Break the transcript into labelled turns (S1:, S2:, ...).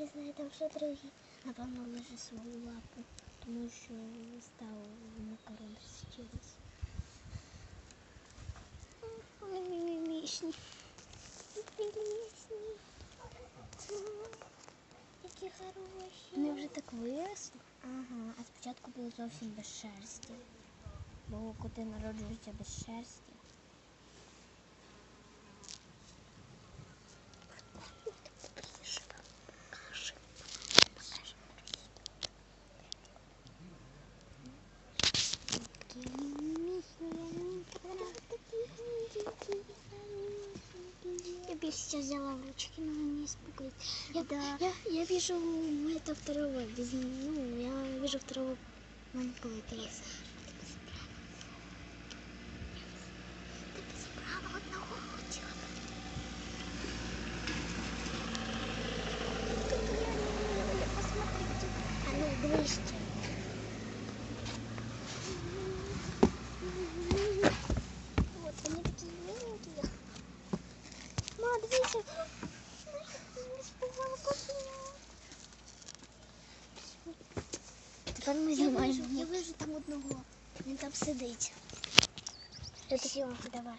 S1: Я знаю, там що другий. Напевно, лише свою лапу, тому що став на коробці через. Вони мімімішні. Мімімішні. Які хороші. Вони вже так виросли. Ага, а спочатку були зовсім без шерсті. Бо коти народжуються без шерсті. Я сейчас взяла в ручки, но не испугать. Я, я, я вижу это второго, без, ну, я вижу второго маленького интереса. Справа Тепер ми знімаємо. Я вижу там одного. Він там сидить. Все, давай.